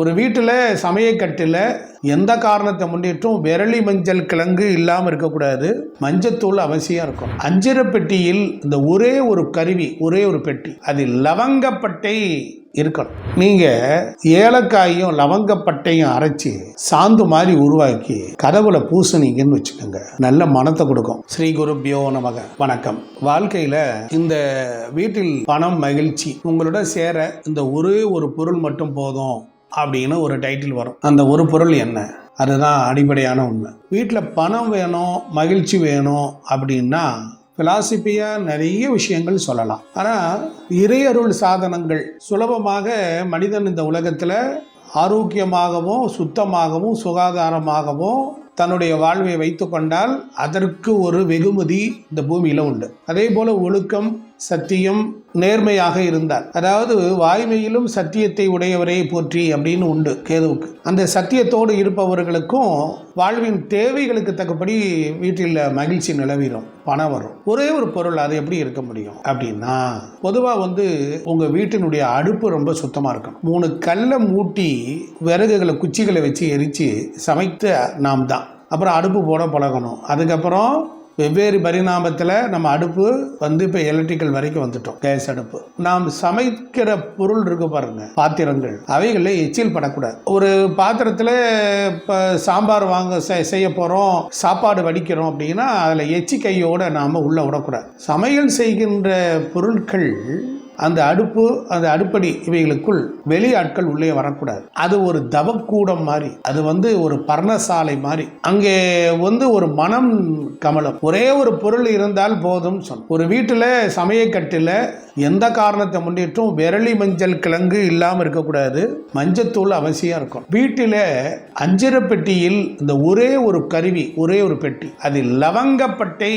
ஒரு வீட்டில் சமயக்கட்டில் எந்த காரணத்தை முன்னிட்டும் விரலி மஞ்சள் கிழங்கு இல்லாமல் இருக்கக்கூடாது. மஞ்சத்தூள் அவசியம் இருக்கும். அஞ்சிர பெட்டியில் இந்த ஒரே ஒரு கருவி ஒரே ஒரு பெட்டி அது லவங்கப்பட்டை இருக்கணும். நீங்கள் ஏலக்காயும் லவங்கப்பட்டையும் அரைச்சி சாந்து மாதிரி உருவாக்கி கதவுல பூசணிங்கன்னு வச்சுக்கோங்க. நல்ல மனத்தை கொடுக்கும். ஸ்ரீ குருப்பியோ நமக. வணக்கம். வாழ்க்கையில் இந்த வீட்டில் பணம் மகிழ்ச்சி உங்களோட சேர இந்த ஒரே ஒரு பொருள் மட்டும் போதும். அப்படின்னு ஒரு டைட்டில் வரும். அந்த ஒரு பொருள் என்ன? அதுதான் அடிப்படையான உண்மை. வீட்டில் பணம் வேணும் மகிழ்ச்சி வேணும் அப்படின்னா ஃபிலாசபியாக நிறைய விஷயங்கள் சொல்லலாம். ஆனால் இறையருள் சாதனங்கள் சுலபமாக மனிதன் இந்த உலகத்தில் ஆரோக்கியமாகவும் சுத்தமாகவும் சுகாதாரமாகவும் தன்னுடைய வாழ்வை வைத்து கொண்டால் அதற்கு ஒரு வெகுமதி இந்த பூமியில் உண்டு. அதே போல் ஒழுக்கம் சத்தியம் நேர்மையாக இருந்தார். அதாவது வாய்மையிலும் சத்தியத்தை உடையவரே போற்றி அப்படின்னு உண்டு கேதுவுக்கு. அந்த சத்தியத்தோடு இருப்பவர்களுக்கும் வாழ்வின் தேவைகளுக்கு தக்கபடி வீட்டில் மகிழ்ச்சி நிலவிடும் பணம் வரும். ஒரே ஒரு பொருள் அது எப்படி இருக்க முடியும்? அப்படின்னா பொதுவாக வந்து உங்கள் வீட்டினுடைய அடுப்பு ரொம்ப சுத்தமாக இருக்கும் மூணு கல்லை மூட்டி விறகுகளை குச்சிகளை வச்சு எரித்து சமைத்த நாம் தான் அப்புறம் அடுப்பு போட பழகணும். அதுக்கப்புறம் வெவ்வேறு பரிணாமத்தில் நம்ம அடுப்பு வந்து இப்போ எலக்ட்ரிக்கல் வரைக்கும் வந்துட்டோம். கேஸ் அடுப்பு. நாம் சமைக்கிற பொருள் இருக்கு பாருங்க பாத்திரங்கள். அவைகளில் எச்சில் படக்கூடாது. ஒரு பாத்திரத்தில் இப்போ சாம்பார் வாங்க செய்ய போகிறோம் சாப்பாடு வடிக்கிறோம் அப்படின்னா அதில் எச்சி கையோடு நாம் உள்ளே விடக்கூடாது. சமையல் செய்கின்ற பொருட்கள் அந்த அடுப்பு அந்த அடுப்படி இவைகளுக்குள் வெளி ஆட்கள் உள்ளே வரக்கூடாது. அது ஒரு தவக்கூடம் மாதிரி அது வந்து ஒரு பர்ணசாலை மாதிரி அங்கே வந்து ஒரு மனம் கமலம். ஒரே ஒரு பொருள் இருந்தால் போதும் சொல். ஒரு வீட்டில் சமயக்கட்டில் எந்த காரணத்தை முன்னிட்டும் விரலி மஞ்சள் கிழங்கு இல்லாமல் இருக்கக்கூடாது. மஞ்சத்தூள் அவசியம் இருக்கும். வீட்டில் அஞ்சிர பெட்டியில் இந்த ஒரே ஒரு கருவி ஒரே ஒரு பெட்டி அதில் லவங்கப்பட்டை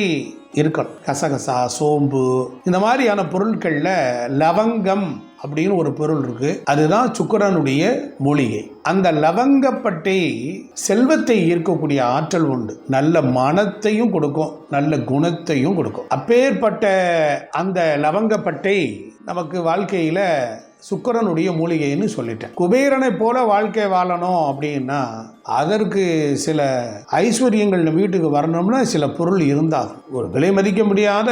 இருக்கணும். கசகசா சோம்பு இந்த மாதிரியான பொருட்களில் லவங்கம் அப்படின்னு ஒரு பொருள் இருக்கு. அதுதான் சுக்கிரனுடைய மூலிகை. அந்த லவங்கப்பட்டை செல்வத்தை ஈர்க்கக்கூடிய ஆற்றல் உண்டு. நல்ல மனத்தையும் கொடுக்கும். நல்ல குணத்தையும் கொடுக்கும். அப்பேற்பட்ட அந்த லவங்கப்பட்டை நமக்கு வாழ்க்கையில் சுக்கிரனுடைய மூலிகைன்னு சொல்லிட்டேன். குபேரனை போல வாழ்க்கை வாழணும் அப்படின்னா அதற்கு சில ஐஸ்வர்யங்கள் நம்ம வீட்டுக்கு வரணும்னா சில பொருள் இருந்தாகும். ஒரு விலை மதிக்க முடியாத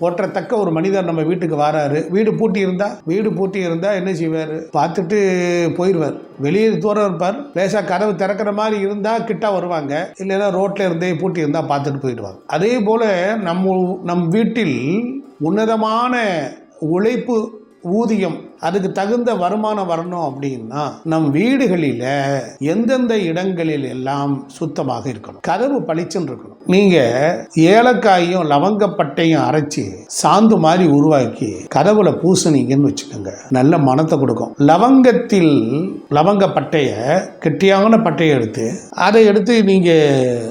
போற்றத்தக்க ஒரு மனிதர் நம்ம வீட்டுக்கு வராரு. வீடு பூட்டி இருந்தா வீடு பூட்டி இருந்தா என்ன செய்வார்? பார்த்துட்டு போயிடுவார் வெளியே தூரம் இருப்பார். லேசாக கதவு திறக்கிற மாதிரி இருந்தால் கிட்ட வருவாங்க. இல்லைன்னா ரோட்டில் இருந்தே பூட்டி இருந்தால் பார்த்துட்டு போயிடுவாங்க. அதே போல் நம்ம நம் வீட்டில் உன்னதமான உழைப்பு ஊதியம் அதுக்கு தகுந்த வருமானம் வரணும் அப்படின்னா நம் வீடுகளில் எந்தெந்த இடங்களில் எல்லாம் சுத்தமாக இருக்கணும்? கதவு பளிச்சுன்னு இருக்கணும். நீங்க ஏலக்காயும் லவங்கப்பட்டையும் அரைச்சி சாந்து மாதிரி உருவாக்கி கதவுல பூசுனீங்கன்னு வச்சுக்கோங்க. நல்ல மனத்தை கொடுக்கும். லவங்கத்தில் லவங்க பட்டையை கெட்டியான பட்டையை எடுத்து அதை எடுத்து நீங்க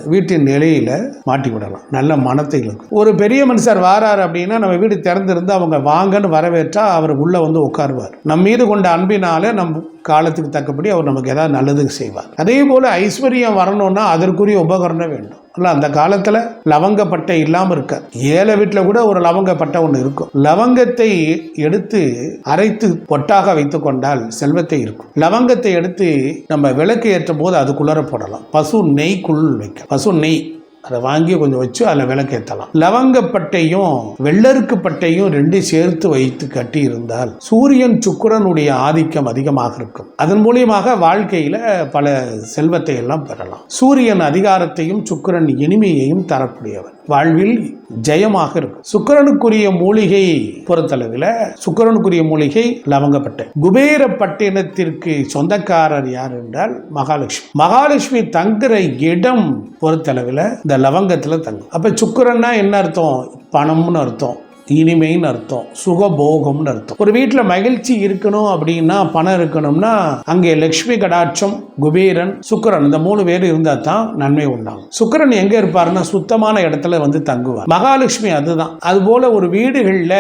வீட்டின் நிலையில மாட்டி விடலாம். நல்ல மனத்தை இழுக்கும். ஒரு பெரிய மனுஷர் வாராரு அப்படின்னா நம்ம வீடு திறந்திருந்து அவங்க வாங்கன்னு வரவேற்றா அவர் உள்ள வந்து உட்காருவார். நம் மீது கொண்ட அன்பினால நம் காலத்துக்கு தக்கபடி அவர் நமக்கு ஏதாவது நல்லதுக்கு செய்வார். அதே போல ஐஸ்வர்யம் வரணும்னா அதற்குரிய உபகரணம் வேண்டும். இல்லை அந்த காலத்தில் லவங்கப்பட்டை இல்லாமல் இருக்க. ஏழை வீட்டில் கூட ஒரு லவங்கப்பட்டை ஒன்று இருக்கும். லவங்கத்தை எடுத்து அரைத்து பொட்டாக வைத்து கொண்டால் செல்வத்தை இருக்கும். லவங்கத்தை எடுத்து நம்ம விளக்கு ஏற்றும் போது அதுக்குள்ளார போடலாம். பசு நெய்க்குள் வைக்க. பசு நெய். அதை வாங்கி கொஞ்சம் வச்சு அதில் விளக்கேற்றலாம். லவங்கப்பட்டையும் வெள்ளருக்கு பட்டையும் ரெண்டு சேர்த்து வைத்து கட்டி இருந்தால் சூரியன் சுக்கிரனுடைய ஆதிக்கம் அதிகமாக இருக்கும். அதன் மூலியமாக வாழ்க்கையில் பல செல்வத்தை எல்லாம் பெறலாம். சூரியன் அதிகாரத்தையும் சுக்கிரன் இனிமையையும் தரக்கூடியவர். வாழ்வில் ஜெயமாக இருக்கும் சுக்கிரனுக்குரிய மூலிகை பொறுத்தளவில் சுக்கரனுக்குரிய மூலிகை லவங்கப்பட்டை. குபேர பட்டினத்திற்கு சொந்தக்காரர் யார் என்றால் மகாலட்சுமி. மகாலட்சுமி தங்குற இடம் பொறுத்தளவில் இந்த லவங்கத்தில் தங்கும். அப்போ சுக்கரன்னா என்ன அர்த்தம்? பணம்னு அர்த்தம். இனிமைன்னு அர்த்தம் சுகபோகம்னு அர்த்தம். ஒரு வீட்டில் மகிழ்ச்சி இருக்கணும் அப்படின்னா பணம் இருக்கணும்னா அங்கே லக்ஷ்மி கடாட்சம் குபேரன் சுக்கிரன் இந்த மூணு பேர் இருந்தால் தான் நன்மை உண்டாகும். சுக்கிரன் எங்கே இருப்பாருன்னா சுத்தமான இடத்துல வந்து தங்குவார். மகாலட்சுமி அதுதான். அதுபோல ஒரு வீடுகளில்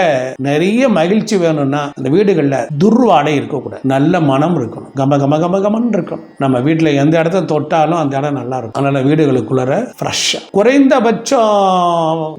நிறைய மகிழ்ச்சி வேணும்னா அந்த வீடுகளில் துர்வாடை இருக்கக்கூடாது. நல்ல மனம் இருக்கணும். கம கம கம கமன்னு இருக்கணும். நம்ம வீட்டில் எந்த இடத்த தொட்டாலும் அந்த இடம் நல்லா இருக்கும். அதனால் வீடுகளுக்குள்ளார ஃப்ரெஷ்ஷாக குறைந்தபட்சம்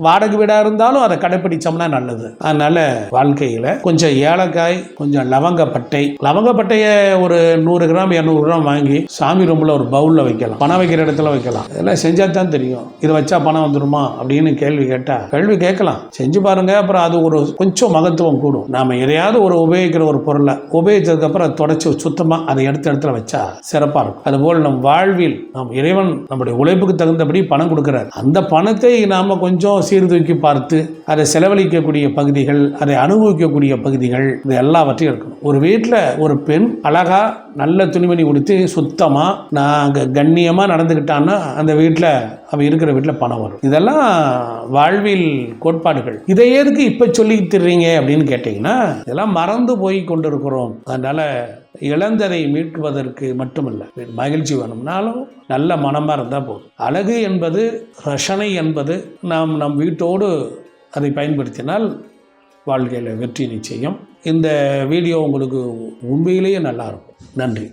வாடகை வீடாக இருந்தாலும் அதை கடைப்பிடிச்சோம்னா நல்லது. அதனால வாழ்க்கையில் கொஞ்சம் ஏலக்காய் கொஞ்சம் லவங்கப்பட்டை லவங்கப்பட்டையை ஒரு நூறு கிராம் இரநூறு கிராம் வாங்கி சாமி ரூமில் ஒரு பவுலில் வைக்கலாம். பணம் வைக்கிற இடத்துல வைக்கலாம். இதெல்லாம் செஞ்சால் தான் தெரியும். இதை வச்சா பணம் வந்துருமா அப்படின்னு கேள்வி கேட்டால் கேள்வி கேட்கலாம். செஞ்சு பாருங்க. அப்புறம் அது ஒரு கொஞ்சம் மகத்துவம் கூடும். நாம எதையாவது ஒரு உபயோகிக்கிற ஒரு பொருளை உபயோகிச்சதுக்கு அப்புறம் தொடச்சி சுத்தமாக அதை எடுத்த இடத்துல வச்சா சிறப்பாக இருக்கும். அதுபோல் நம் வாழ்வில் நம் இறைவன் நம்முடைய உழைப்புக்கு தகுந்தபடி பணம் கொடுக்குறாரு. அந்த பணத்தை நாம் கொஞ்சம் சீர்தூக்கி பார்த்து அதை செலவழிக்கக்கூடிய பகுதிகள் அதை அனுபவிக்கக்கூடிய பகுதிகள் இது எல்லாவற்றையும் இருக்கணும். ஒரு வீட்டில் ஒரு பெண் அழகாக நல்ல துணிமணி உடுத்தி சுத்தமாக நான் கண்ணியமாக நடந்துக்கிட்டான்னா அந்த வீட்டில் அவள் இருக்கிற வீட்டில் பணம் வரும். இதெல்லாம் வாழ்வில் கோட்பாடுகள். இதை எதுக்கு இப்போ சொல்லி தர்றீங்க அப்படின்னு கேட்டிங்கன்னா இதெல்லாம் மறந்து போய் கொண்டிருக்கிறோம். அதனால் இழந்ததை மீட்குவதற்கு மட்டுமல்ல. மகிழ்ச்சி வேணும்னாலும் நல்ல மனமாக இருந்தால் போதும். அழகு என்பது ரசனை என்பது நாம் நம் வீட்டோடு அதை பயன்படுத்தினால் வாழ்க்கையில் வெற்றி நிச்சயம். இந்த வீடியோ உங்களுக்கு உண்மையிலேயே நல்லா இருக்கும். நன்றி.